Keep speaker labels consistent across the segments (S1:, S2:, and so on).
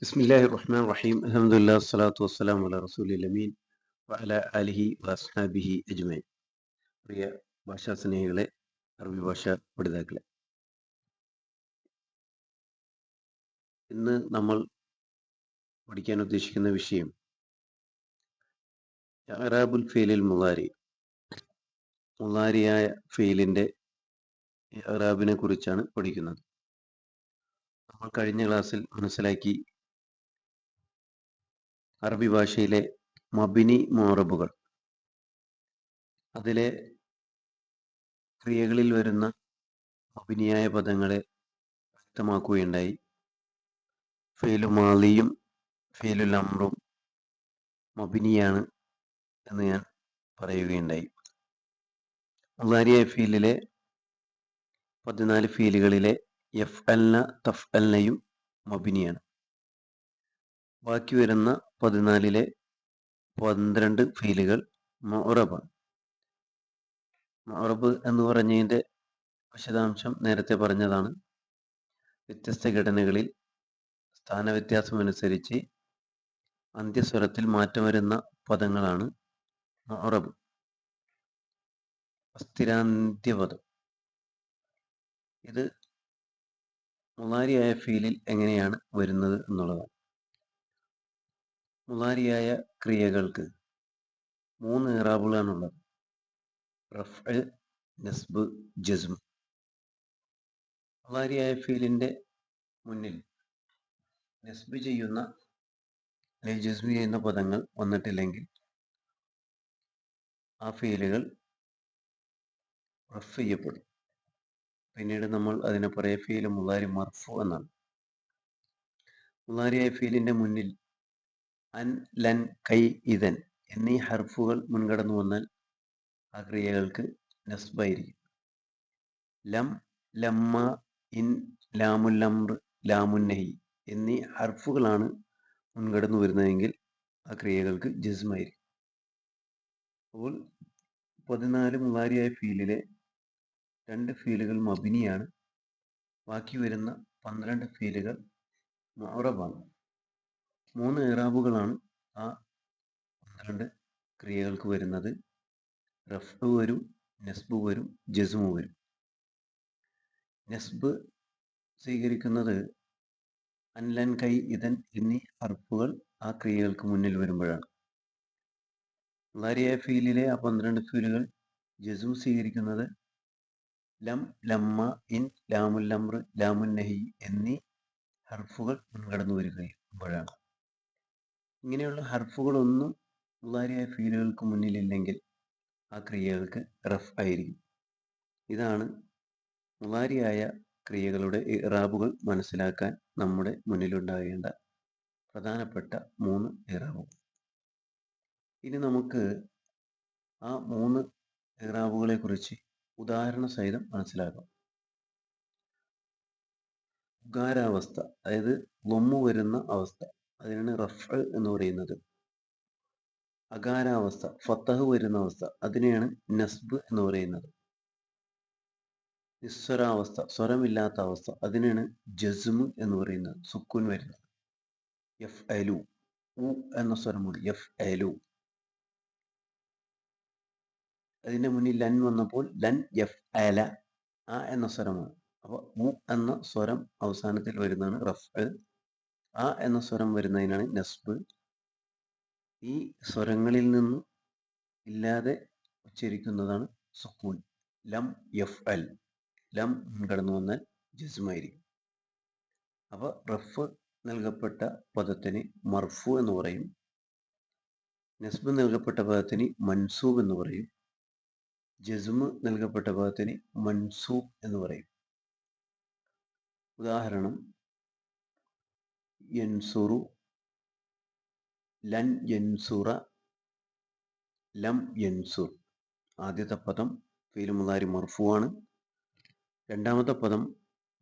S1: ബിസ്മില്ലാഹി റഹ്മാൻ റഹീം അലഹമുല്ലാ സ്വലാത്തു വസ്സലാം അല റസൂലി അലമീൻ വഅല അലിഹി വസ്ഹാബിഹി അജ്മൈൻ പ്രിയ ഭാഷാ സ്നേഹികളെ അറബി ഭാഷ പഠിതാക്കളെ. ഇന്ന് നമ്മൾ പഠിക്കാൻ ഉദ്ദേശിക്കുന്ന വിഷയം അറാബുൽ ഫെയിലിൽ മുതാരി. മുതാരിയായ ഫെയിലിന്റെ അറാബിനെ കുറിച്ചാണ് പഠിക്കുന്നത്. നമ്മൾ കഴിഞ്ഞ ക്ലാസ്സിൽ മനസ്സിലാക്കി അറബി ഭാഷയിലെ മബിനി മോറബുകൾ അതിലെ ക്രിയകളിൽ വരുന്ന മബിനിയായ പദങ്ങളെ വ്യക്തമാക്കുകയുണ്ടായി. ഫെയിലു മാലിയും ഫേലു ലംറും മബിനിയാണ് എന്ന് ഞാൻ പറയുകയുണ്ടായി. മുതാരിയ ഫീലിലെ പതിനാല് ഫീലുകളിലെ എഫ് അൽന തഫ് അൽനയും മബിനിയാണ്. ബാക്കി വരുന്ന പതിനാലിലെ പന്ത്രണ്ട് ഫീലുകൾ മൊറബാണ്. മൊറബ് എന്ന് പറഞ്ഞതിന്റെ വിശദാംശം നേരത്തെ പറഞ്ഞതാണ്. വ്യത്യസ്ത ഘടനകളിൽ സ്ഥാനവ്യത്യാസമനുസരിച്ച് അന്ത്യസ്വരത്തിൽ മാറ്റം വരുന്ന പദങ്ങളാണ് മൊറബ്. അസ്ഥിരാന്ത്യപദം. ഇത് മുലാരിയായ ഫീലിൽ എങ്ങനെയാണ് വരുന്നത് എന്നുള്ളതാണ്. മുളാരിയായ ക്രിയകൾക്ക് മൂന്ന് ഇറാബുകളാണുള്ളത് റഫ് നസ്ബ് ജസ്മ്. മുലാരിയായ ഫീലിന്റെ മുന്നിൽ നസ്ബ് ചെയ്യുന്ന അല്ലെങ്കിൽ ജസ്മ് ചെയ്യുന്ന പദങ്ങൾ വന്നിട്ടില്ലെങ്കിൽ ആ ഫീലുകൾ റഫ് ചെയ്യപ്പെടും. പിന്നീട് നമ്മൾ അതിനെ പറയാ ഫീൽ മുലാരി മർഫു എന്നാണ്. മുലാരിയായ ഫീലിന്റെ മുന്നിൽ അൻ ലൻ കൈ ഇതൻ എന്നീ ഹർഫുകൾ മുൻകടന്നു വന്നാൽ ആ ക്രിയകൾക്ക് നസ്ബായിരിക്കും. ലം ലമ്മ ഇൻ ലാമുൽ ലാമുല്ലംർ ലാമുന്നഹി എന്നീ ഹർഫുകളാണ് മുൻകടന്നു വരുന്നതെങ്കിൽ ആ ക്രിയകൾക്ക് ജസ്മായിരിക്കും. അപ്പോൾ പതിനാല് മുതാരിയായ ഫീലിലെ രണ്ട് ഫീലുകൾ മബിനിയാണ്. ബാക്കി വരുന്ന പന്ത്രണ്ട് ഫീലുകൾ മൗറബാണ്. മൂന്ന് ഇറാബുകളാണ് ആ പന്ത്രണ്ട് ക്രിയകൾക്ക് വരുന്നത്. റഫ് വരും നെസ്ബ് വരും ജസ്മു വരും. നെസ്ബ് സ്വീകരിക്കുന്നത് അൻലൻ കൈ ഇതൻ എന്നീ ഹർഫുകൾ ആ ക്രിയകൾക്ക് മുന്നിൽ വരുമ്പോഴാണ്. ലാരിയ ഫീലിലെ ആ പന്ത്രണ്ട് ഫീലുകൾ ജസ്മു സ്വീകരിക്കുന്നത് ലം ലമ്മ ഇൻ ലാമുൽ ലംറ് ലാമുൻ നഹി എന്നീ ഹർഫുകൾ മുൻകടന്നു വരികയുമ്പോഴാണ് ഇങ്ങനെയുള്ള ഹർഫുകളൊന്നും മുതാരിയായ ഫീലുകൾക്ക് മുന്നിലില്ലെങ്കിൽ ആ ക്രിയകൾക്ക് റഫ് ആയിരിക്കും. ഇതാണ് മുതാരിയായ ക്രിയകളുടെ ഇറാബുകൾ മനസ്സിലാക്കാൻ നമ്മുടെ മുന്നിലുണ്ടാകേണ്ട പ്രധാനപ്പെട്ട മൂന്ന് ഇറാബുകൾ. ഇനി നമുക്ക് ആ മൂന്ന് ഇറാബുകളെ കുറിച്ച് ഉദാഹരണ സഹിതം മനസ്സിലാക്കാം. ഉകാരാവസ്ഥ അതായത് ലൊമ്മു വരുന്ന അവസ്ഥ അതിനാണ് റഫ് എന്ന് പറയുന്നത്. അകാരാവസ്ഥ ഫത്തഹ് വരുന്ന അവസ്ഥ അതിനെയാണ് നസ്ബ് എന്ന് പറയുന്നത്. നിസ്വരാവസ്ഥ സ്വരമില്ലാത്ത അവസ്ഥ അതിനാണ് ജസ്മ് എന്ന് പറയുന്നത് സുക്കുൻ വരുന്നത്. എഫ് അലു ഉ എന്ന സ്വരമുണ്ട് എഫ് അലു അതിന്റെ മുന്നിൽ ലൻ വന്നപ്പോൾ ലൻ എഫ് അല ആ എന്ന സ്വരമാണ്. അപ്പോൾ മു എന്ന സ്വരം അവസാനത്തിൽ വരുന്നതാണ് റഫ്. ആ എന്ന സ്വരം വരുന്നതിനാണ് നസ്ബ്. ഈ സ്വരങ്ങളിൽ നിന്ന് ഇല്ലാതെ ഉച്ചരിക്കുന്നതാണ് സുക്കൂൻ. ലം എഫ് അൽ ലം കടന്നു വന്നാൽ ജസ്മായിരിക്കും. അപ്പോൾ റഫ് നൽകപ്പെട്ട പദത്തിന് മർഫു എന്ന് പറയും. നസ്ബ് നൽകപ്പെട്ട പദത്തിന് മൻസൂബ് എന്ന് പറയും. ജസ്മ് നൽകപ്പെട്ട പദത്തിന് മൻസൂബ് എന്ന് പറയും. ഉദാഹരണം യൻസുറു ലൻ യൻസുറ ലം യൻസുർ. ആദ്യത്തെ പദം ഫീൽ മുലാരി മർഫുവാണ്. രണ്ടാമത്തെ പദം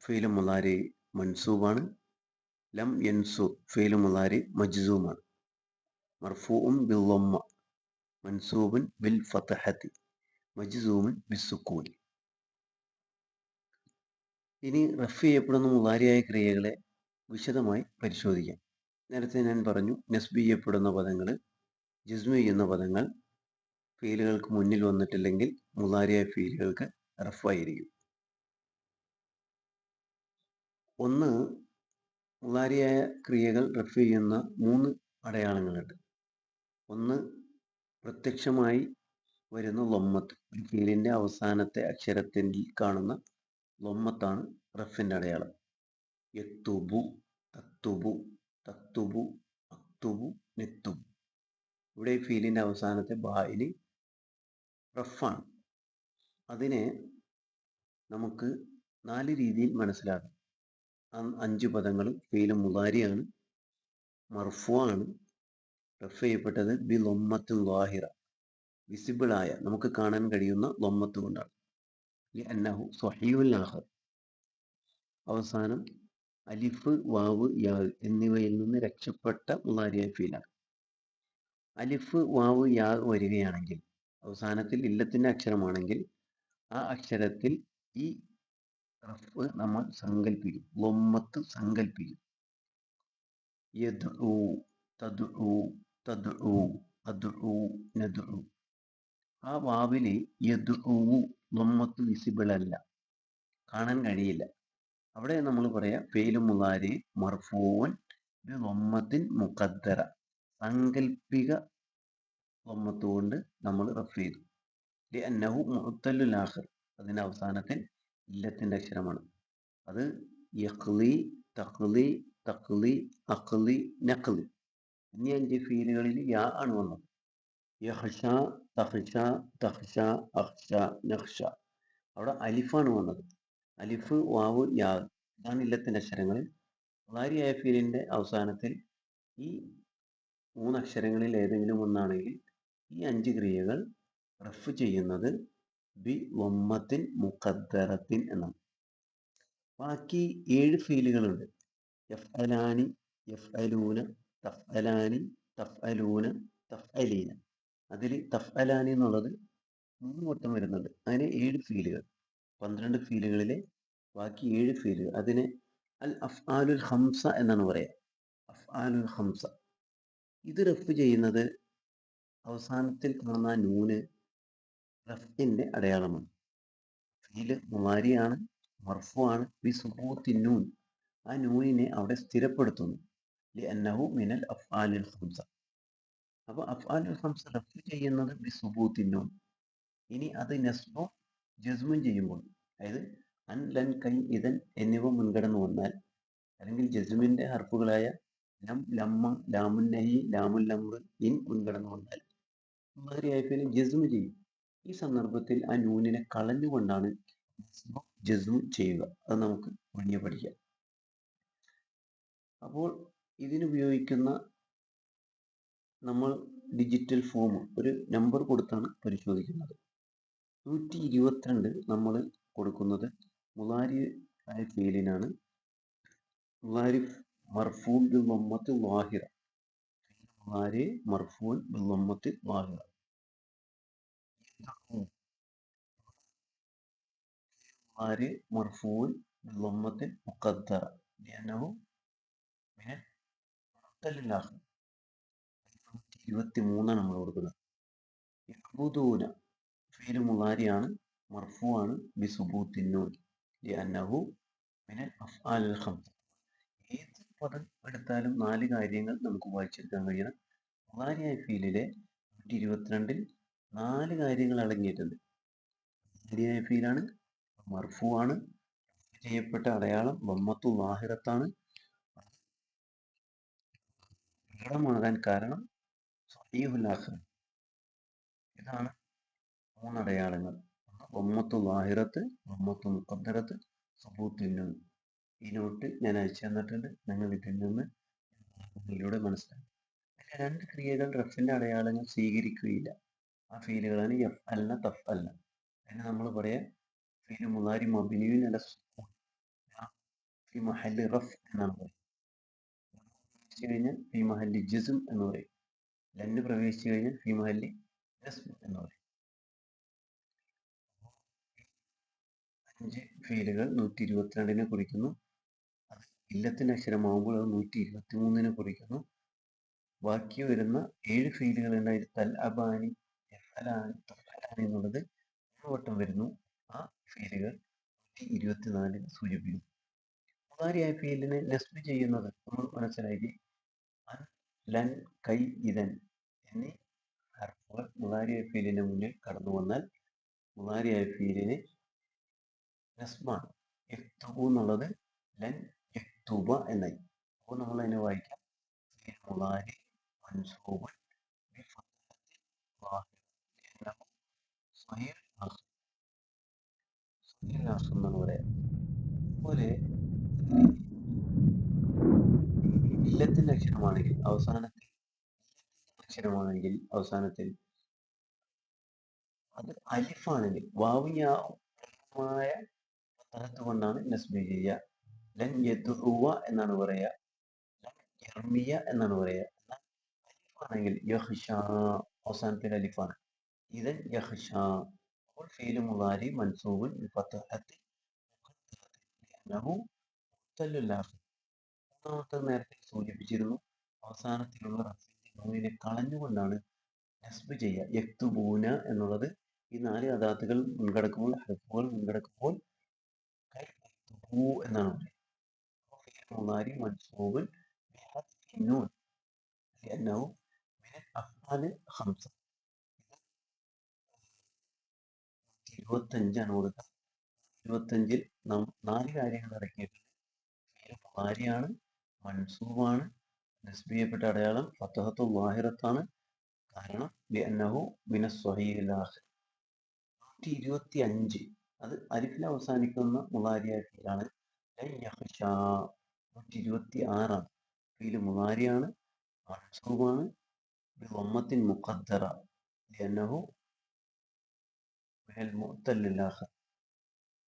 S1: ഫീൽ മുലാരി മൻസൂബാണ്. ലം യൻസുർ ഫീൽ മുലാരി മജ്സൂമാണ്. മർഫൂഉം ബിൽ മൻസൂബുൻ ബിൽ ഫതഹത്തി. മജ്സൂമുൻ ബിസുക്കൂൻ ഇനി റഫ് ചെയ്യപ്പെടുന്ന മുതാരിയായ ക്രിയകളെ വിശദമായി പരിശോധിക്കാം. നേരത്തെ ഞാൻ പറഞ്ഞു നസ്ബ് ചെയ്യപ്പെടുന്ന പദങ്ങൾ ജിസ്മ ചെയ്യുന്ന പദങ്ങൾ ഫീലുകൾക്ക് മുന്നിൽ വന്നിട്ടില്ലെങ്കിൽ മുതാരിയായ ഫീലുകൾക്ക് റഫായിരിക്കും ഒന്ന് മുതാരിയായ ക്രിയകൾ റഫ് ചെയ്യുന്ന മൂന്ന് അടയാളങ്ങളുണ്ട്. ഒന്ന് പ്രത്യക്ഷമായി വരുന്ന ലൊമ്മത്ത് ഒരു അവസാനത്തെ അക്ഷരത്തിൽ കാണുന്ന ലൊമ്മത്താണ് റഫിന്റെ അടയാളം. എത്തുബു തത്തുബു തത്തുബു അക്തുബു നെത്തുബു. ഇവിടെ ഈ ഫീലിന്റെ അവസാനത്തെ ബായിന് റഫാണ്. അതിനെ നമുക്ക് നാല് രീതിയിൽ മനസ്സിലാക്കാം. അഞ്ച് പദങ്ങളും ഫീലും മുതാരിയാണ് മർഫു ആണ് റഫ് ചെയ്യപ്പെട്ടത് ബി ലൊമ്മത്തുൽ വാഹിറ വിസിബിളായ നമുക്ക് കാണാൻ കഴിയുന്ന ലൊമ്മത്ത് കൊണ്ടാണ്. അന്നഹു അവസാനം അലിഫ് വാവ് യാ എന്നിവയിൽ നിന്ന് രക്ഷപ്പെട്ട മുതാരിയ ഫീലാണ്. അലിഫ് വാവ് യാ വരികയാണെങ്കിൽ അവസാനത്തിൽ ഇല്ലത്തിന്റെ അക്ഷരമാണെങ്കിൽ ആ അക്ഷരത്തിൽ ഈ റഫ് നമ്മൾ സങ്കല്പിക്കും ലൊമ്മത്ത് സങ്കല്പിക്കും യദ്ഉ തദ്ഉ തദ്ഉ അദ്ഉ നദ്ഉ ആ വാവിൽ യദുഹു നമ്മക്ക് വിസിബിൾ അല്ല കാണാൻ കഴിയില്ല. അവിടെ നമ്മൾ പറയാം ഫെയിലും മുലാരി മർഫൂൻ ലൊമ്മത്തിൻ മുഖദ്ദറ. സങ്കല്പിക ലൊമ്മത്ത് കൊണ്ട് നമ്മൾ റഫ് ചെയ്തു. അന്നഹു മുത്തല്ലുൽ ആഖിർ. അതിന്റെ അവസാനത്തിൽ ഇല്ലത്തിന്റെ അക്ഷരമാണ്. അത് യഖ്ലി തഖ്ലി തഖ്ലി അഖ്ലി നഖ്ലി. എന്നീ അഞ്ച് ഫീലുകളിൽ യാ ആണ് വന്നത്. യഹ്ഷ തഹ്ഷ തഹ്ഷ അഹ്ഷ നഹ്ഷ. അവിടെ അലിഫാണ് വന്നത്. അലിഫ് വാവ് യാ ഇതാണ് ഇല്ലത്തിന്റെ അക്ഷരങ്ങൾ വാരിയായ ഫീലിന്റെ അവസാനത്തിൽ ഈ മൂന്ന് അക്ഷരങ്ങളിൽ ഏതെങ്കിലും ഒന്നാണെങ്കിൽ ഈ അഞ്ച് ക്രിയകൾ റഫ് ചെയ്യുന്നത് ബി വമ്മത്തിൻ മുഖദ്ദറത്തിൻ എന്നാണ്. ബാക്കി ഏഴ് ഫീലുകളുണ്ട്. എഫ് അലാനി എഫ് അലൂന തഫ് അലാനി തഫ് അലൂന തഫ് അലീന അതിൽ തഫ് അലാനി എന്നുള്ളത് മൂന്ന് വട്ടം വരുന്നുണ്ട്. അങ്ങനെ ഏഴ് ഫീലുകൾ. പന്ത്രണ്ട് ഫീലുകളിലെ ബാക്കി ഏഴ് ഫീലുകൾ. അതിനെ അൽ അഫ് ആലുൽ ഹംസ എന്നാണ് പറയുക അഫ് ആലുൽ ഹംസ ഇത് റഫ് ചെയ്യുന്നത് അവസാനത്തിൽ കാണുന്ന നൂന് റഫിന്റെ അടയാളമാണ്. ഫീൽ മുമാരിയാണ് മർഫു ആണ് ബി സുബൂത്തി നൂൻ. ആ നൂനിനെ അവിടെ സ്ഥിരപ്പെടുത്തുന്നു. ലി അന്നഹു മിനൽ അഫ്ആലുൽ ഹംസ അപ്പോൾ അഫ്ആലുൽ ഹംസ റഫ് ചെയ്യുന്നത് ബി സുബൂതിൻ നൂൻ ഇനി അത് നസ്ബും ജസ്മും ചെയ്യുമ്പോൾ അതായത് അൻ ലൻ കൈ ഇതൻ എന്നിവ മുൻഗണന വന്നാൽ അല്ലെങ്കിൽ ജസ്മിന്റെ ഹർഫുകളായ ലം ലമ്മ ലാമുൻ നഹി ലാമുൽ ലംറ് ഇൻ മുൻഗണന വന്നാൽ മുമാരിയായ ഫീൽ ജസ്മു ചെയ്യും. ഈ സന്ദർഭത്തിൽ ആ നൂനിനെ കളഞ്ഞുകൊണ്ടാണ് ജസ്മു ചെയ്യുക. അത് നമുക്ക് വഴിയെ പഠിക്കാം. അപ്പോൾ ഇതിനുപയോഗിക്കുന്ന നമ്മൾ ഡിജിറ്റൽ ഫോം ഒരു നമ്പർ കൊടുത്താണ് പരിശോധിക്കുന്നത് നൂറ്റി ഇരുപത്തിരണ്ട് നമ്മൾ കൊടുക്കുന്നത് മുലാരി ആയ ഫീലിനാണ് മുലാരി മർഫൂൻ ബിൽ വമ്മത്ത് വാഹിറ മുലാരി മർഫൂൻ ബിൽ വമ്മത്ത് വാഹിറ മുലാരി മർഫൂൻ ബിൽ വമ്മത്ത് മുഖദ്ദറ لأنه من المعتل الآخر ഇരുപത്തി മൂന്നാണ് നമ്മൾ കൊടുക്കുന്നത്. യഹ്ബുദൂന ഫീൽ മുലാരിയാണ് മർഫു ആണ് ബി അന്നഹു മിനൽ അഫ്ആലിൽ ഖംസ. ഏത് പദം എടുത്താലും നാല് കാര്യങ്ങൾ നമുക്ക് വായിച്ചെടുക്കാൻ കഴിയണം. മുലാരിയായ ഫീലിലെ നൂറ്റി ഇരുപത്തിരണ്ടിൽ നാല് കാര്യങ്ങൾ അടങ്ങിയിട്ടുണ്ട്. മുലാരിയായ ഫീലാണ് മർഫു ആണ് ചെയ്യപ്പെട്ട അടയാളം ബമ്മത്തു വാഹിറത്താണ്. കാരണം സഹീഹുൽ ഉല്ലാസം ഇതാണ് മൂന്നടയാളങ്ങൾ ഒമ്മത്തു ലാഹിറത്ത് ഒമ്മത്തു മുഖദ്ദറത്ത് സുബൂത്തിനു ഈ നോട്ട് ഞാൻ അയച്ചു തന്നിട്ടുണ്ട്. നിങ്ങൾ ഇതിൽ നിന്ന് ഇതിലൂടെ മനസ്സിലാക്കി. രണ്ട് ക്രിയകൾ റഫിന്റെ അടയാളങ്ങൾ സ്വീകരിക്കുകയില്ല. ആ ഫീലുകളാണ് എഫ് അല്ല തഫ് അല്ല അതിന് നമ്മൾ പറയാം ഫീൽ മുലാരി മബിനിയുൻ അല സുക്കൂൻ ഫി മഹല്ലി റഫ് എന്നാണ് പറയുന്നത്. കഴിഞ്ഞാൽ ഫി മഹല്ലി ജിസും എന്ന് പറയും. ലന്ന് പ്രവേശിച്ചു കഴിഞ്ഞാൽ ഫി മഹല്ലി ജസ്മ് എന്ന് പറയും. അഞ്ച് ഫീലുകൾ നൂറ്റി ഇരുപത്തിരണ്ടിനെ കുറിക്കുന്നു. അത് ഇല്ലത്തിന്റെ അക്ഷരമാകുമ്പോൾ അത് നൂറ്റി ഇരുപത്തി മൂന്നിനെ കുറിക്കുന്നു. ബാക്കി വരുന്ന ഏഴ് ഫീലുകൾ ഉണ്ടായി തൽ അബാനി എന്നുള്ളത് മൂന്ന് വട്ടം വരുന്നു. ആ ഫീലുകൾ നൂറ്റി ഇരുപത്തിനാലിന് സൂചിപ്പിക്കുന്നു. മുതാരിയായ ഫീലിനെ നെസ്ബ് ചെയ്യുന്നത് നമ്മൾ മനസ്സിലാക്കി ലൻ കൈ ഇതൻ എന്നീ ഹർഫുകൾ മുതാരിയായ ഫീലിന്റെ മുന്നിൽ കടന്നു വന്നാൽ മുതാരിയായ ഫീലിന് നെസ്ബാണ് യക്തുബു എന്നുള്ളത് ലൻ യക്തുബ എന്നായി. അപ്പോൾ നമ്മൾ അതിനെ വായിക്കാം മുതാരി മൻസൂബൻ എന്ന് പറയാം അതുപോലെ ഇല്ലത്തിന്റെ അക്ഷരമാണെങ്കിൽ അവസാനത്തിൽ അക്ഷരമാണെങ്കിൽ അവസാനത്തിൽ അത് അലിഫാണെങ്കിൽ വാവിയായ കൊണ്ടാണ് നസ്ബി ചെയ്യുക. ലൻ യദ്ഉവ എന്നാണ് പറയുക. യർമിയ എന്നാണ് പറയുക. അലിഫാണെങ്കിൽ യഹ്ഷ അവസാനത്തിൽ അലിഫാണ്. ഇതൻ യഹ്ഷ അപ്പോൾ ഫീലു മുതാരി മൻസൂബുൻ ഫത്തഹത്തിൽ ലഅന്നഹു മുത്തല്ലുൽ ആഖിർ മൂന്നാമത്തെ നേരത്തെ സൂചിപ്പിച്ചിരുന്നു അവസാനത്തിലുള്ള റഫിന്റെ നൂനിനെ കളഞ്ഞുകൊണ്ടാണ് നസ്ബ് ചെയ്യുക യക്തുബൂന എന്നുള്ളത് ഈ നാല് അദാത്തുകൾ മുൻകടക്കുമ്പോൾ ഹർഫുകൾ മുൻകടക്കുമ്പോൾ കൈ യക്തുബൂ എന്നാണ് പറയുക മുതാരി മൻസൂബുൻ ബിഹദ്ഫി നൂൻ لأنه من الأفعال خمسة ഇരുപത്തഞ്ചാണ് കൊടുക്കുക ഇരുപത്തഞ്ചിൽ നാം നാല് കാര്യങ്ങൾ ഇറക്കിയിട്ടുണ്ട് ഫീൽ മുതാരിയാണ് മൻസൂബാണ് നസ്ബിയപ്പെട്ട അടയാളം ഫത്തഹത്തു വാഹിറത്താണ് കാരണം ലിഅന്നഹു മിന സ്വഹീൽ ആഖിർ നൂറ്റി ഇരുപത്തി അഞ്ച് അത് അരിഫിൽ അവസാനിക്കുന്ന യഖ്ഷ നൂറ്റി ഇരുപത്തി ആറാണ് ഇതിൽ മുതാരിയാണ് മൻസൂബാണ് ബിളമ്മത്തിൻ മുഖദ്ദറ. ലിഅന്നഹു മിനൽ മുഅത്തല്ലിൽ ആഖിർ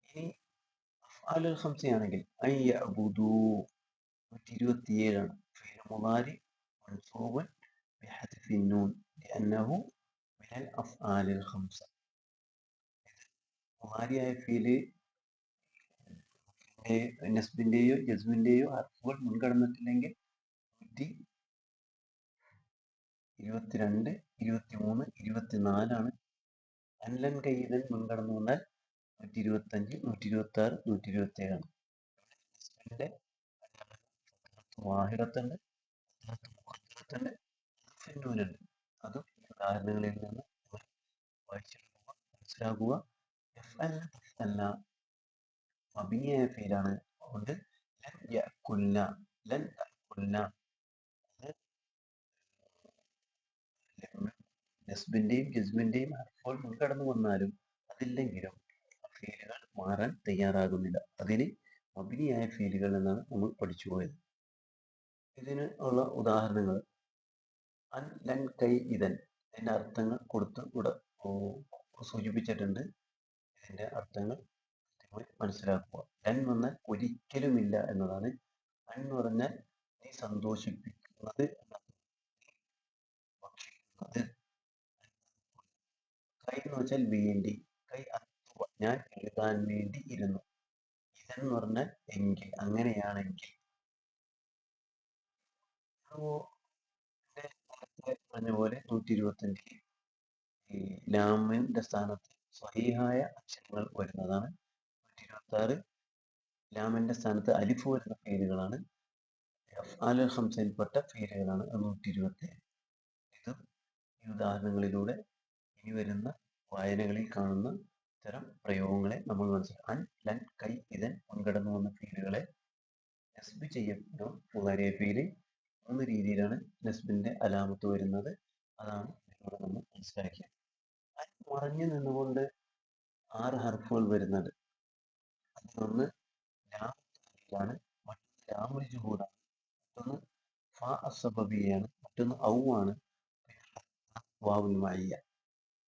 S1: ഇനി അഫ്ആലുൽ ഖംസയാണെങ്കിൽ അൻ യഅബുദൂ. നൂറ്റി ഇരുപത്തിയേഴാണ് ഫീല് മുതാരി മൻസൂബൻ بحذف النون لأنه من الأفعال الخمسة മുതാരിയായ ഫീല് നസ്ബിന്റെയോ ജസ്മിന്റെയോ ഹർഫുകൾ മുൻകടന്നിട്ടില്ലെങ്കിൽ നൂറ്റി ഇരുപത്തിരണ്ട് ഇരുപത്തിമൂന്ന് ഇരുപത്തിനാലാണ് അൻലൻ കയ്യിലൻ മുൻകടന്നു വന്നാൽ നൂറ്റി ഇരുപത്തഞ്ച് നൂറ്റി ഇരുപത്തി ആറ് നൂറ്റി ഇരുപത്തി ഏഴാണ് നസ്ബിന്റെ വാഹിറത്തുണ്ട് ഫിന്നൂനുണ്ട് അതും ഉദാഹരണങ്ങളിൽ നിന്ന് വായിച്ചെടുക്കുക മനസ്സിലാക്കുക. എഫ് എഫ് അല്ല മബിനിയായ ഫീലാണ് അതുകൊണ്ട് ലൻ യഅക്കുൽന ലൻ അത് നസ്ബിന്റെയും ജസ്മിന്റെയും ഹർഫുകൾ മുൻകടന്നു വന്നാലും അതില്ലെങ്കിലും ഫീലുകൾ മാറാൻ തയ്യാറാകുന്നില്ല. അതിന് മബിനിയായ ഫീലുകൾ എന്നാണ് നമ്മൾ പഠിച്ചു പോയത്. ഇതിന് ഉള്ള ഉദാഹരണങ്ങൾ. അൻ ലൻ കൈ ഇതൻ ഇതിന്റെ അർത്ഥങ്ങൾ കൊടുത്ത് ഇവിടെ സൂചിപ്പിച്ചിട്ടുണ്ട്. ഇതിന്റെ അർത്ഥങ്ങൾ മനസ്സിലാക്കുക. ലൻ വന്നാൽ ഒരിക്കലുമില്ല എന്നതാണ്. അൻ എന്ന് പറഞ്ഞാൽ നീ സന്തോഷിപ്പിക്കുന്നത് ഭക്ഷിക്കുന്നത്. കൈ എന്ന് വെച്ചാൽ വേണ്ടി. കൈ ഞാൻ എഴുതാൻ വേണ്ടി ഇരുന്നു. ഇതെന്ന് പറഞ്ഞാൽ എങ്കിൽ അങ്ങനെയാണെങ്കിൽ നേരത്തെ പറഞ്ഞ പോലെ നൂറ്റി ഇരുപത്തഞ്ചിൽ ഈ ലാമിന്റെ സ്ഥാനത്ത് സ്വഹീഹായ അക്ഷരങ്ങൾ വരുന്നതാണ്. നൂറ്റി ഇരുപത്തി ആറ് ലാമിന്റെ സ്ഥാനത്ത് അലിഫ് വരുന്ന പേരുകളാണ്. ഹംസയിൽപ്പെട്ട പേരുകളാണ് നൂറ്റി ഇരുപത്തി ഇതും ഈ ഉദാഹരണങ്ങളിലൂടെ ഇനി വരുന്ന വായനകളിൽ കാണുന്ന ഇത്തരം പ്രയോഗങ്ങളെ നമ്മൾ മനസ്സിലാക്കും. അൻ ലൻ കൈ ഇതൻ മുൻകടന്നു വന്ന പേരുകളെ നസ്ബ് ചെയ്യപ്പെടുന്ന മുതാരിയ ഫീൽ മൂന്ന് രീതിയിലാണ് നസ്ബിന്റെ അലാമത്ത് വരുന്നത്. അതാണ് ഇവിടെ നമ്മൾ മനസ്സിലാക്കിയത്. അൻ മറഞ്ഞു നിന്നുകൊണ്ട് ആറ് ഹർഫുകൾ വരുന്നത്? അതിലൊന്ന് രാമാണ് മറ്റൊന്ന് ലാമുൽ ജുഹൂദാണ് മറ്റൊന്ന് ഫാ അസബബിയാണ് മറ്റൊന്ന് ഔ ആണ് വാവുൽ മയ്യ.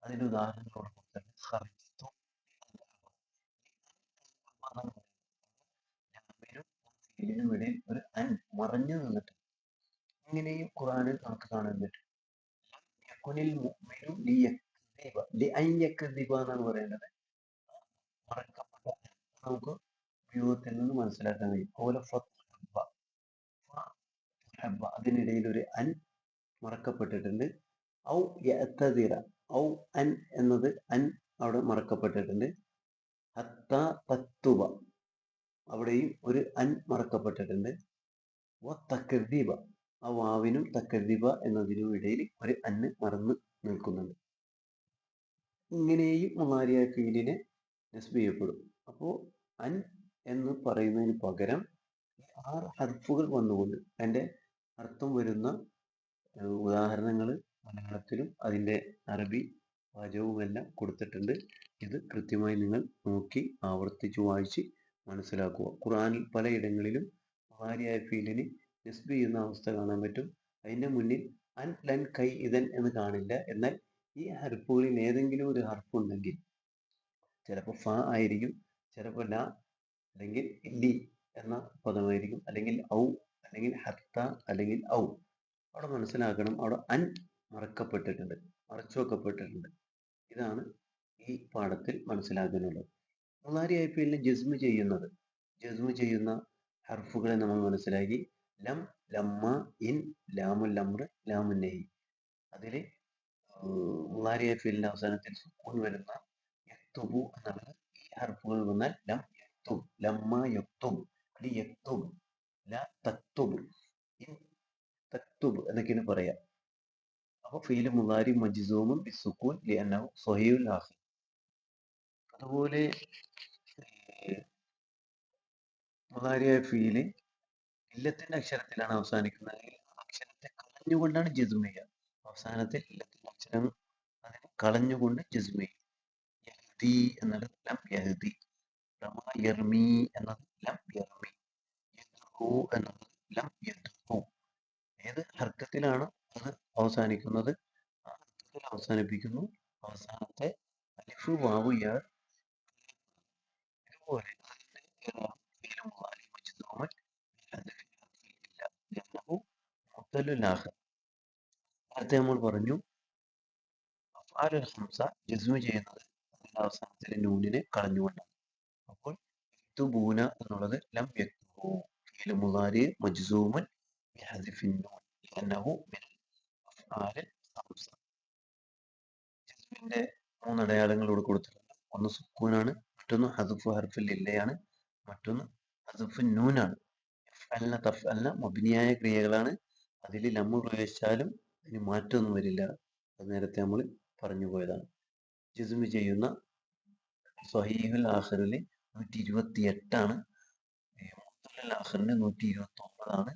S1: അതിന്റെ ഉദാഹരണങ്ങളോട് തന്നെ ഇടയിൽ ഒരു അൻ മറഞ്ഞു നിന്നിട്ട് ഇങ്ങനെയും ഖുറാനിൽ നമുക്ക് കാണാൻ പറ്റും. എന്നാണ് പറയേണ്ടത്. നമുക്ക് ഉപയോഗത്തിൽ നിന്ന് മനസ്സിലാക്കാൻ കഴിയും. അതിനിടയിൽ ഒരു അൻ മറക്കപ്പെട്ടിട്ടുണ്ട്. ഔ യഅ്തദിറ ഔ അൻ എന്നത് അൻ അവിടെ മറക്കപ്പെട്ടിട്ടുണ്ട്. ഹത്ത തത്തുവ അവിടെയും ഒരു അൻ മറക്കപ്പെട്ടിട്ടുണ്ട്. വ ആ വാവിനും തക്കദീബ എന്നതിനും ഇടയിൽ ഒരു അന്ന് മറന്ന് നിൽക്കുന്നുണ്ട്. ഇങ്ങനെയും മുമാരിയ ഫീലിനെ നസ്ബ് ചെയ്യപ്പെടും. അപ്പോൾ അൻ എന്ന് പറയുന്നതിന് പകരം ആറ് ഹർഫുകൾ വന്നുകൊണ്ട് അതിന്റെ അർത്ഥം വരുന്ന ഉദാഹരണങ്ങൾ മലയാളത്തിലും അതിന്റെ അറബി വാചകവുമെല്ലാം കൊടുത്തിട്ടുണ്ട്. ഇത് കൃത്യമായി നിങ്ങൾ നോക്കി ആവർത്തിച്ച് വായിച്ച് മനസ്സിലാക്കുക. ഖുറാനിൽ പലയിടങ്ങളിലും ഭാര്യയായ ഫീലിന് നസ്ബ് ചെയ്യുന്ന അവസ്ഥ കാണാൻ പറ്റും. അതിന്റെ മുന്നിൽ അൻ ലൻ കൈ ഇതൻ എന്ന് കാണില്ല. എന്നാൽ ഈ ഹർപ്പുകളിൽ ഏതെങ്കിലും ഒരു ഹർഫ് ഉണ്ടെങ്കിൽ ചിലപ്പോൾ ഫ ആയിരിക്കും ചിലപ്പോൾ ല അല്ലെങ്കിൽ ലി എന്ന പദമായിരിക്കും അല്ലെങ്കിൽ ഔ അല്ലെങ്കിൽ ഹത്ത അല്ലെങ്കിൽ ഔ. അവിടെ മനസ്സിലാക്കണം അവിടെ അൻ മറക്കപ്പെട്ടിട്ടുണ്ട് മറച്ചു വെക്കപ്പെട്ടിട്ടുണ്ട് ഇതാണ് ഈ പാഠത്തിൽ മനസ്സിലാക്കാനുള്ളത്. മൂന്നാരി ഐ പി എല്ലിൽ ജസ്മ് ചെയ്യുന്നത്? ജസ്മ് ചെയ്യുന്ന ഹർഫുകളെ നമ്മൾ മനസ്സിലാക്കി. ലം ലമ്മ ഇൻ ലാമുൽ ലമ്ര ലാമുൽ നഹി. അതിൽ മുലാരിയ ഫീലിന്റെ അവസാനത്തിൽ സുക്കൂൺ വരുന്ന യക്തുബു എന്നുള്ളത് ഈ ഹർഫുകൾ വന്നാൽ ലം യക്തുബ് ലമ്മ യക്തുബ് ലി യക്തുബ് ല തക്തുബ് ഇൻ തക്തുബ് എന്നൊക്കെയാണ് പറയാ. അപ്പൊ ഫീൽ മുലാരി മജിസൂമും ബിസുക്കൂൻ ലിഅന്നഹു സ്വഹീഉൽ ആഖിർ. അതുപോലെ മുലാരിയായ ഫീൽ ഇല്ലത്തിന്റെ അക്ഷരത്തിലാണ് അവസാനിക്കുന്നത് അക്ഷരത്തെ കളഞ്ഞുകൊണ്ടാണ് ജസ്മ ചെയ്യുക അവസാനത്തിൽ ഇല്ലത്തിന്റെ അക്ഷരം അതിനെ കളഞ്ഞുകൊണ്ട് ജസ്മ ചെയ്യും യഹ്ദി എന്നത് ലം യഹ്ദി റമ യർമി എന്നത് ലം യർമി യദ്ഹു ഏത് ഹർക്കത്തിലാണ് അത് അവസാനിക്കുന്നത് ആ ഹർക്കത്തിൽ അവസാനിപ്പിക്കുന്നു അവസാനത്തെ അലിഫ് വാവു യാ ഇതുപോലെ അതിന്റെ ഫീൽ മുളാരി മജ്ദൂമൻ ബിഹദ്ഫി ഹർഫിൽ ഇല്ല ലഅന്നഹു മുഅ്തലുൽ ആഖിർ നേരത്തെ നമ്മൾ പറഞ്ഞു അഫാലുൽ ഹംസ ജസ്മു ചെയ്യുന്നത് അതിന്റെ അവസാനത്തിലെ നൂനിനെ കളഞ്ഞുകൊണ്ടാണ്. അപ്പോൾ തുബൂന എന്നുള്ളത് ലം വ്യക്തോ മുതാരി മജ്സൂമൻ ബിഹദിഫിൻ നൂൻ ലഅന്നഹു മിൻ അഫ്ആലിൽ ഹംസ. ജസ്മിന്റെ മൂന്ന് കൊടുത്തിട്ടുണ്ട്. ഒന്ന് സുക്കൂനാണ് മറ്റൊന്ന് ഹദഫ് ഹർഫിൽ ഇല്ലയാണ് മറ്റൊന്ന് ഹദഫ് നൂനാണ്. അല്ല തഫ് മബിനിയായ ക്രിയകളാണ് അതിൽ ലമ്മ പ്രവേശിച്ചാലും അതിന് മാറ്റമൊന്നും വരില്ല. അത് നേരത്തെ നമ്മൾ പറഞ്ഞു പോയതാണ്. ജിസ്മ ചെയ്യുന്ന സ്വഹീഹുൽ ആഖറിൽ നൂറ്റി ഇരുപത്തി എട്ടാണ് മുത്തൽ ആഖറിന് നൂറ്റി ഇരുപത്തി ഒമ്പതാണ്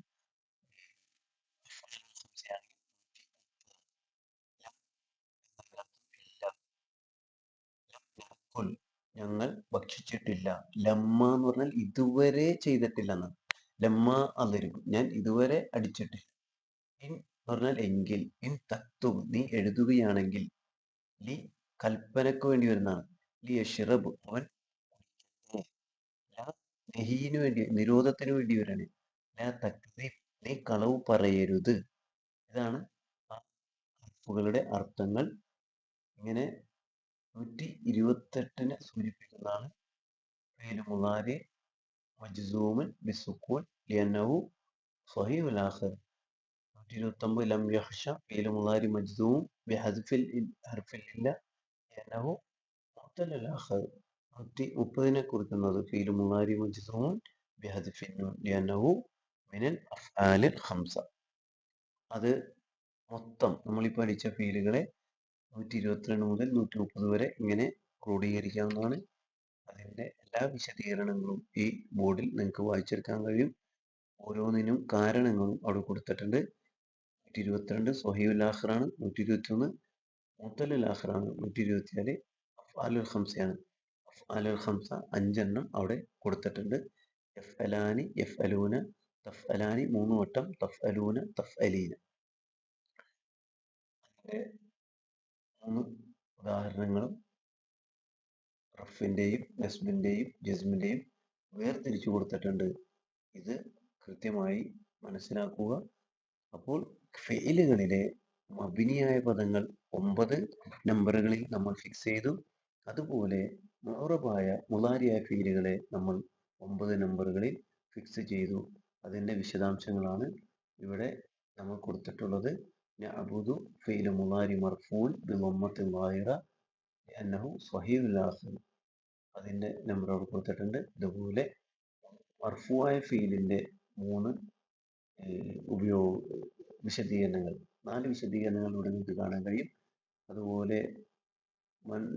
S1: ഞങ്ങൾ ഭക്ഷിച്ചിട്ടില്ല. ലമ്മ എന്ന് പറഞ്ഞാൽ ഇതുവരെ ചെയ്തിട്ടില്ല എന്നാണ് ലമ്മ അതിരും ഞാൻ ഇതുവരെ അടിച്ചിട്ടില്ല. ഇൻ പറഞ്ഞാൽ എങ്കിൽ ഇൻ തത്തു നീ എഴുതുകയാണെങ്കിൽ ലി കൽപ്പനക്ക് വേണ്ടി വരുന്നതാണ്. ലി യഷിറബ് അവൻ നെഹീന് വേണ്ടി നിരോധത്തിന് വേണ്ടി വരാണ്. ലാ തക്സീബ് നീ കളവ് പറയരുത്. ഇതാണ് ഹർഫുകളുടെ അർത്ഥങ്ങൾ. ഇങ്ങനെ നൂറ്റി ഇരുപത്തെട്ടിനെ സൂചിപ്പിക്കുന്നതാണ്. ഫീൽ മുളാരി മജ്സൂമൻ ബിസുക്കൂൻ ലിയന്നഹു സഹീഹുൽ ആഖിർ നൂറ്റി ഇരുപത്തൊമ്പത് ലം യഹ്ഷ ഫീലു മുളാരി മജ്സൂം ബിഹദ്ഫിൽ ഹർഫിൽ ഇല്ല ലിയന്നഹു മുഅ്തലുൽ ആഖിർ നൂറ്റി മുപ്പതിനെ കുറിക്കുന്നത് ഫീലു മുളാരി മജ്സൂം ബിഹദ്ഫിൻ ലിയന്നഹു മിനൽ അഫ്ആലിൽ ഖംസ അത് മൊത്തം നമ്മൾ പഠിച്ച ഫീലുകളെ നൂറ്റി ഇരുപത്തിരണ്ട് മുതൽ നൂറ്റി മുപ്പത് വരെ ഇങ്ങനെ ക്രോഡീകരിക്കാവുന്നതാണ്. അതിന്റെ എല്ലാ വിശദീകരണങ്ങളും ഈ ബോർഡിൽ നിങ്ങൾക്ക് വായിച്ചെടുക്കാൻ കഴിയും. ഓരോന്നിനും കാരണങ്ങളും അവിടെ കൊടുത്തിട്ടുണ്ട്. നൂറ്റി ഇരുപത്തിരണ്ട് സൊഹീഉൽ ആഖിറാണ് നൂറ്റി ഇരുപത്തി ഒന്ന് മുത്തലുൽ ആഖിറാണ് നൂറ്റി ഇരുപത്തിനാല് അഫ്ആലുൽ ഖംസയാണ്. അഫ്ആലുൽ ഹംസ അഞ്ചെണ്ണം അവിടെ കൊടുത്തിട്ടുണ്ട്. എഫ് അലാനി എഫ് അലൂന തഫ് അലാനി മൂന്ന് വട്ടം തഫ് അലൂന തഫ് അലീന മൂന്ന് ഉദാഹരണങ്ങളും റഫിന്റെയും നസ്മിന്റെയും ജസ്മിന്റെയും വേർതിരിച്ചു കൊടുത്തിട്ടുണ്ട്. ഇത് കൃത്യമായി മനസ്സിലാക്കുക. അപ്പോൾ ഫെയിലുകളിലെ മബിനിയായ പദങ്ങൾ ഒമ്പത് നമ്പറുകളിൽ നമ്മൾ ഫിക്സ് ചെയ്തു. അതുപോലെ മുറബായ മുലാരിയായ ഫീലുകളെ നമ്മൾ ഒമ്പത് നമ്പറുകളിൽ ഫിക്സ് ചെയ്തു. അതിന്റെ വിശദാംശങ്ങളാണ് ഇവിടെ നമ്മൾ കൊടുത്തിട്ടുള്ളത്. അബുദു ഫീൽ മുളാരി മർഫൂൻ ബിളമ്മത്തി ളാഹിറ അന്നഹു സ്വഹീഹുൽ ആഖിർ അതിന്റെ നമ്പർ അവിടെ കൊടുത്തിട്ടുണ്ട്. ഇതുപോലെ മർഫുവായ ഫീലിന്റെ മൂന്ന് ഉപയോഗ വിശദീകരണങ്ങൾ. നാല് വിശദീകരണങ്ങൾ ഇവിടെ നിങ്ങൾക്ക് കാണാൻ കഴിയും. അതുപോലെ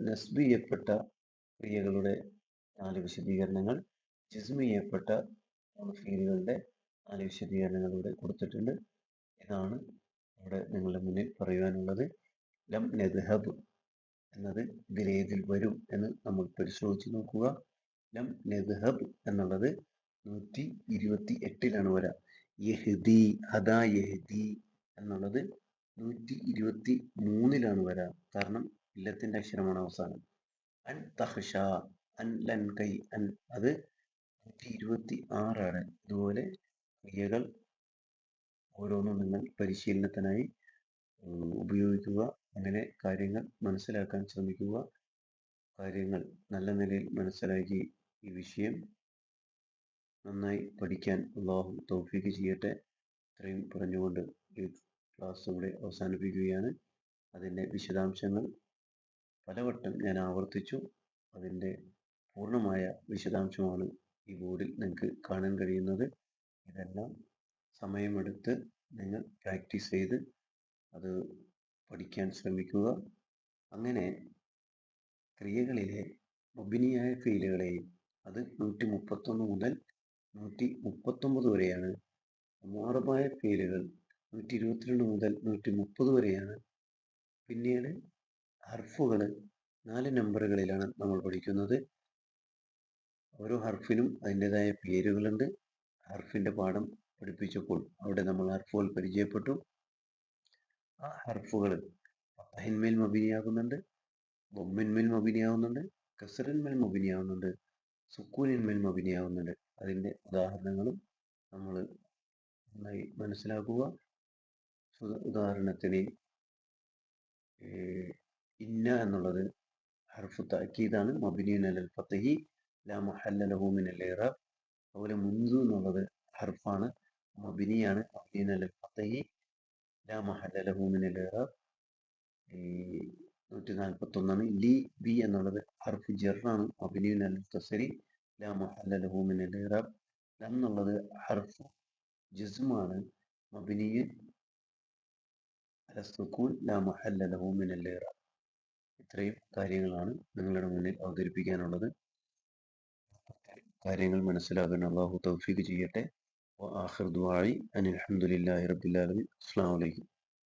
S1: നസ്ബ് ചെയ്യപ്പെട്ട ക്രിയകളുടെ നാല് വിശദീകരണങ്ങൾ ജിസ്മിയപ്പെട്ട മൂന്ന് ഫീലുകളുടെ നാല് വിശദീകരണങ്ങൾ ഇവിടെ കൊടുത്തിട്ടുണ്ട്. ഇതാണ് ഇവിടെ നിങ്ങളുടെ മുന്നിൽ പറയുവാനുള്ളത്. ലം നെദ്ഹബ്. എന്നത് ഇതിലേതിൽ വരും എന്ന് നമ്മൾ പരിശോധിച്ച് നോക്കുക. ലം നെദ്ഹബ് എന്നുള്ളത് നൂറ്റി ഇരുപത്തി എട്ടിലാണ് വരാ. യഹ്ദി ഹദാ യഹ്ദി എന്നുള്ളത് നൂറ്റി ഇരുപത്തി മൂന്നിലാണ് വരാ. കാരണം ഇല്ലത്തിന്റെ അക്ഷരമാണ് അവസാനം. അൻ തഹ്ഷ അൻ ലൻ കൈ അൻ അത് നൂറ്റി ഇരുപത്തി ആറാണ് ഇതുപോലെ ക്രിയകൾ ഓരോന്നും നിങ്ങൾ പരിശീലനത്തിനായി ഉപയോഗിക്കുക അങ്ങനെ കാര്യങ്ങൾ മനസ്സിലാക്കാൻ ശ്രമിക്കുക. കാര്യങ്ങൾ നല്ല നിലയിൽ മനസ്സിലാക്കി ഈ വിഷയം നന്നായി പഠിക്കാൻ അള്ളാഹു തൗഫീക്ക് ചെയ്യട്ടെ. ഇത്രയും പറഞ്ഞുകൊണ്ട് ഈ ക്ലാസ് ഇവിടെ അവസാനിപ്പിക്കുകയാണ്. അതിന്റെ വിശദാംശങ്ങൾ പലവട്ടം ഞാൻ ആവർത്തിച്ചു. അതിന്റെ പൂർണമായ വിശദാംശമാണ് ഈ ബോർഡിൽ നിങ്ങൾക്ക് കാണാൻ കഴിയുന്നത്. ഇതെല്ലാം സമയമെടുത്ത് നിങ്ങൾ പ്രാക്ടീസ് ചെയ്ത് അത് പഠിക്കാൻ ശ്രമിക്കുക. അങ്ങനെ ക്രിയകളിലെ മൊബിനിയായ ഫീലുകളെയും അത് നൂറ്റി മുപ്പത്തൊന്ന് മുതൽ നൂറ്റി മുപ്പത്തൊമ്പത് വരെയാണ്. മുഅറബായ ഫീലുകൾ നൂറ്റി ഇരുപത്തിരണ്ട് മുതൽ നൂറ്റി മുപ്പത് വരെയാണ്. പിന്നീട് ഹർഫുകൾ നാല് നമ്പറുകളിലാണ് നമ്മൾ പഠിക്കുന്നത്. ഓരോ ഹർഫിനും അതിന്റെതായ പേരുകളുണ്ട്. ഹർഫിന്റെ പാഠം പഠിപ്പിച്ചപ്പോൾ അവിടെ നമ്മൾ ഹർഫുകൾ പരിചയപ്പെട്ടു. ഹർഫുകൾ ഫത്തഹിന്മേൽ മബിനിയാകുന്നുണ്ട് ബൊമ്മിന്മേൽ മബിനിയാവുന്നുണ്ട് കസറിന്മേൽ മബിനിയാവുന്നുണ്ട് സുക്കൂനിന്മേൽ മബിനിയാവുന്നുണ്ട് അതിന്റെ ഉദാഹരണങ്ങളും നമ്മൾ നന്നായി മനസ്സിലാക്കുക. ഉദാഹരണത്തിന് ഇന്ന എന്നുള്ളത് ഹർഫു താക്കീതാണ്. മബിനിയൻ അലൽ ഫത്തഹി ലാ മഹല്ല മിനൽ ഇറാബ് അതുപോലെ മുൻസു എന്നുള്ളത് ഹർഫാണ്. മബിനിയാണ്. മബിനിയൻ അലൽ ഫത്തഹി ലാ മഹല്ല ലഹു ഈ നൂറ്റി നാൽപ്പത്തി ഒന്നാണ് ലി ബി എന്നുള്ളത് ഹർഫ് ജറാണ് മബിനിയൻ അൽ തസരി ലാ മഹല്ല ലഹു മിൻ അൽ ഇറാബ് ലം എന്നുള്ളത് ഹർഫ് ജസ്മാണ് മബിനിയൻ അല ലാ മഹല്ല ലഹു മിൻ ഇത്രയും കാര്യങ്ങളാണ് നിങ്ങളുടെ മുന്നിൽ അവതരിപ്പിക്കാനുള്ളത്. കാര്യങ്ങൾ മനസ്സിലാക്കാൻ അള്ളാഹു തൗഫീഖ് ചെയ്യട്ടെ. وآخر دعائي أن الحمد لله رب العالمين. السلام عليكم.